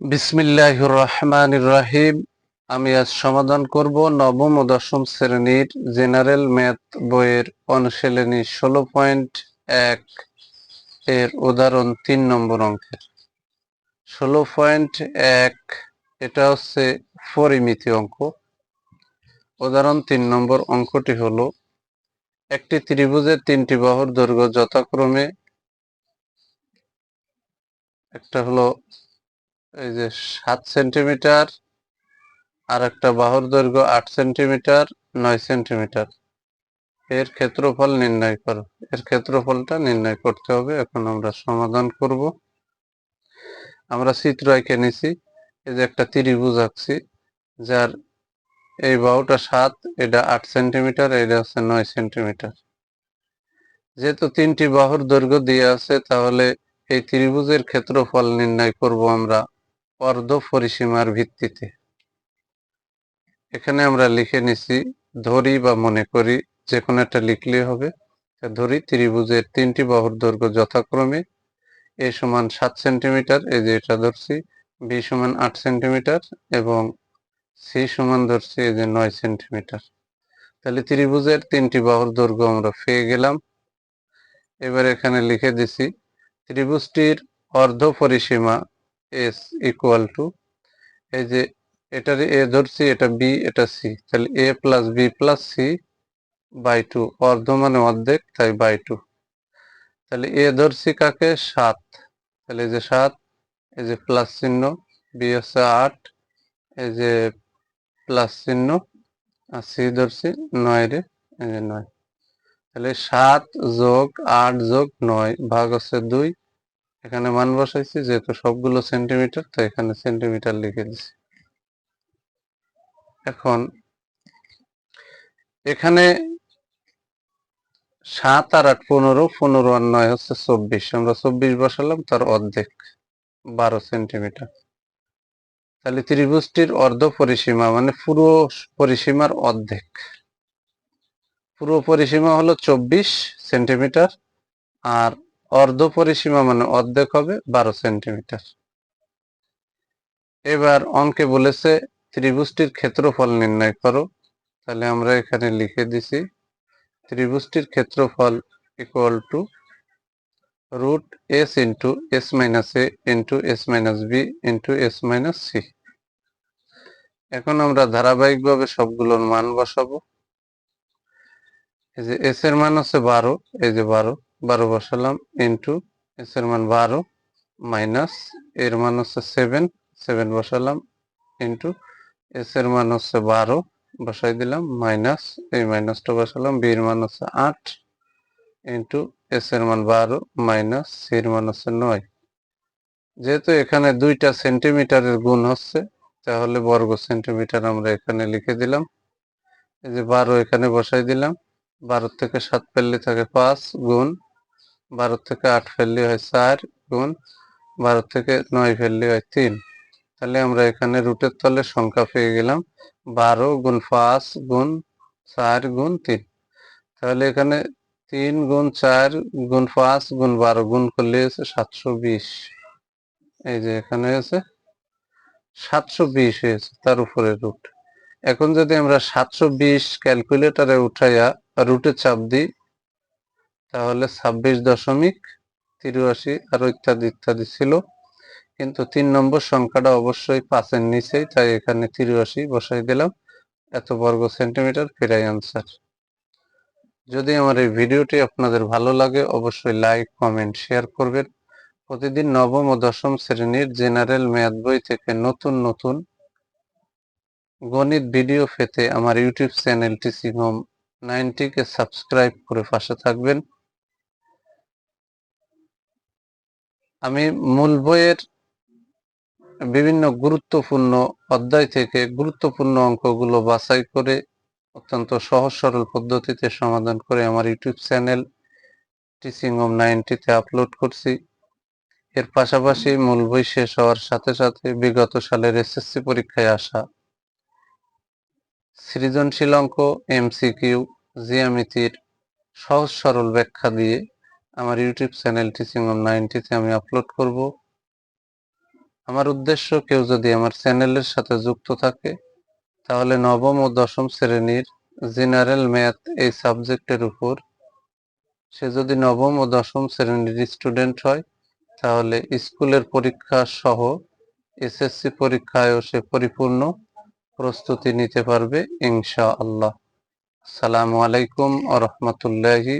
বিসমিল্লাহ রহমান রাহিম আমি আজ সমাধান করব নবম ও দশম শ্রেণির জেনারেল ম্যাথ বইয়ের অনুশীলনী ষোলো পয়েন্ট এক এর উদাহরণ তিন নম্বর অঙ্কের ষোলো পয়েন্ট এক, এটা হচ্ছে পরিমিতি অঙ্ক। উদাহরণ তিন নম্বর অঙ্কটি হলো, একটি ত্রিভুজের তিনটি বাহুর দৈর্ঘ্য যথাক্রমে, একটা হলো এই যে সাত সেন্টিমিটার আর একটা বাহুর দৈর্ঘ্য আট সেন্টিমিটার, নয় সেন্টিমিটার। এর ক্ষেত্রফল নির্ণয় করো। এর ক্ষেত্রফলটা নির্ণয় করতে হবে। এখন আমরা সমাধান করব। আমরা চিত্র এঁকে নিছি। এই যে একটা ত্রিভুজ আঁকছি, যার এই বাহুটা সাত, এটা আট সেন্টিমিটার, এটা হচ্ছে নয় সেন্টিমিটার। যেহেতু তিনটি বাহুর দৈর্ঘ্য দিয়ে আছে, তাহলে এই ত্রিভুজের ক্ষেত্রফল নির্ণয় করব আমরা। অর্ধ পরিসীমার ভিত্তিতে। এখানে আমরা লিখে নিছি, ধরি বা মনে করি যে কোনো একটা লিখলেই হবে। ধরি, ত্রিভুজের তিনটি বাহুর দৈর্ঘ্য যথাক্রমে এ সমান সাত সেন্টিমিটার, এই যে এটা ধরছি, বি সমান আট সেন্টিমিটার এবং সি সমান ধরছি এই যে নয় সেন্টিমিটার। তাহলে ত্রিভুজের তিনটি বাহুর দৈর্ঘ্য আমরা পেয়ে গেলাম। এবার এখানে লিখে দিছি, ত্রিভুজটির অর্ধ পরিসীমা এস ইকুয়াল টু এই যে এটার এ ধরছি, এটা বি এটা সি তাহলে A plus B plus C by two অর্ধ মানে অর্ধেক, তাই বাই টু তাহলে এ ধরছি কাকে? সাত। তাহলে এই যে সাত, এই যে প্লাস চিহ্ন বি হচ্ছে আট, এই যে প্লাস চিহ্ন, আর সি ধরছি নয় রে, এই যে নয়। তাহলে সাত যোগ আট যোগ নয়, ভাগ হচ্ছে দুই এখানে মান বসাইছি, যেহেতু সবগুলো সেন্টিমিটার তো এখানে সেন্টিমিটার লিখে দিছি। এখন এখানে সাত আর আট পনেরো পনেরো আর নয় হচ্ছে চব্বিশ। আমরা চব্বিশ বসালাম, তার অর্ধেক, বারো সেন্টিমিটার তাহলে ত্রিভুজটির অর্ধ পরিসীমা মানে পুরো পরিসীমার অর্ধেক। পুরো পরিসীমা হলো চব্বিশ সেন্টিমিটার আর অর্ধ পরিসীমা মানে অর্ধেক হবে বারো সেন্টিমিটার। এবার অঙ্কে বলেছে ত্রিভুজটির ক্ষেত্রফল নির্ণয় করো। তাহলে আমরা এখানে লিখে দিছি, ত্রিভুজটির ক্ষেত্রফল equal to root S into S minus A into S minus B into S minus C এখন আমরা ধারাবাহিকভাবে সবগুলোর মান বসাবো। এই যে এস এর মান হচ্ছে বারো, এই যে বারো বারো বসালাম ইন্টু এস এর মান বারো মাইনাস এর মান হচ্ছে সেভেন সেভেন বসালাম ইন্টু এস এর মান হচ্ছে বারো, বসাই দিলাম, মাইনাস এই মাইনাসটা বসালাম বি এর মান হচ্ছে আট ইন্টু এস এর মান বারো মাইনাস সি এর মান হচ্ছে নয়। যেহেতু এখানে দুইটা সেন্টিমিটারের গুণ হচ্ছে, তাহলে বর্গ সেন্টিমিটার আমরা এখানে লিখে দিলাম। এই যে বারো এখানে বসাই দিলাম বারো থেকে সাত ফেললে থাকে পাঁচ গুণ বারো থেকে আট ফেললে হয় চার গুণ বারো থেকে নয় ফেললে হয় তিন। তাহলে আমরা এখানে রুটের তলে সংখ্যা পেয়ে গেলাম বারো গুণ পাঁচ গুণ চার গুণ তিন। তাহলে এখানে তিন গুণ চার গুণ পাঁচ গুণ বারো গুণ করলে হচ্ছে সাতশো বিশ। এই যে এখানে হয়েছে সাতশো বিশ হয়েছে তার উপরে রুট এখন যদি আমরা সাতশো বিশ ক্যালকুলেটারে উঠাইয়া রুটে চাপ দিই তাহলে ছাব্বিশ দশমিক তিরাশি আর ইত্যাদি ইত্যাদি ছিল। কিন্তু তিন নম্বর সংখ্যাটা অবশ্যই পাঁচের নিচেই, তাই এখানে তিরাশি বসাই দিলাম। এত বর্গ সেন্টিমিটার ফেরাই আনসার যদি আমার এই ভিডিওটি আপনাদের ভালো লাগে, অবশ্যই লাইক কমেন্ট শেয়ার করবেন। প্রতিদিন নবম ও দশম শ্রেণির জেনারেল ম্যাথ বই থেকে নতুন নতুন গণিত ভিডিও পেতে আমার ইউটিউব চ্যানেলটি সিংহম নাইনটিকে সাবস্ক্রাইব করে পাশে থাকবেন। আমি মূল বইয়ের বিভিন্ন গুরুত্বপূর্ণ অধ্যায় থেকে গুরুত্বপূর্ণ অঙ্কগুলো বাছাই করে অত্যন্ত সহজ সরল পদ্ধতিতে সমাধান করে আমার ইউটিউব চ্যানেল টিচিং অম নাইনটিতে আপলোড করছি। এর পাশাপাশি মূল বই শেষ হওয়ার সাথে সাথে বিগত সালের এসএসসি পরীক্ষায় আসা সৃজনশীল অঙ্ক, এমসিকিউ, জিয়ামিতির সহজ সরল ব্যাখ্যা দিয়ে আমার ইউটিউব চ্যানেল টিচিং অন নাইনটিতে আমি আপলোড করব। আমার উদ্দেশ্য, কেউ যদি আমার চ্যানেলের সাথে যুক্ত থাকে, তাহলে নবম ও দশম শ্রেণির জেনারেল ম্যাথ এই সাবজেক্টের উপর সে যদি নবম ও দশম শ্রেণির স্টুডেন্ট হয়, তাহলে স্কুলের পরীক্ষা সহ এসএসসি পরীক্ষায়ও সে পরিপূর্ণ প্রস্তুতি নিতে পারবে ইনশা আল্লাহ সালামু আলাইকুম আ রহমতুল্লাহি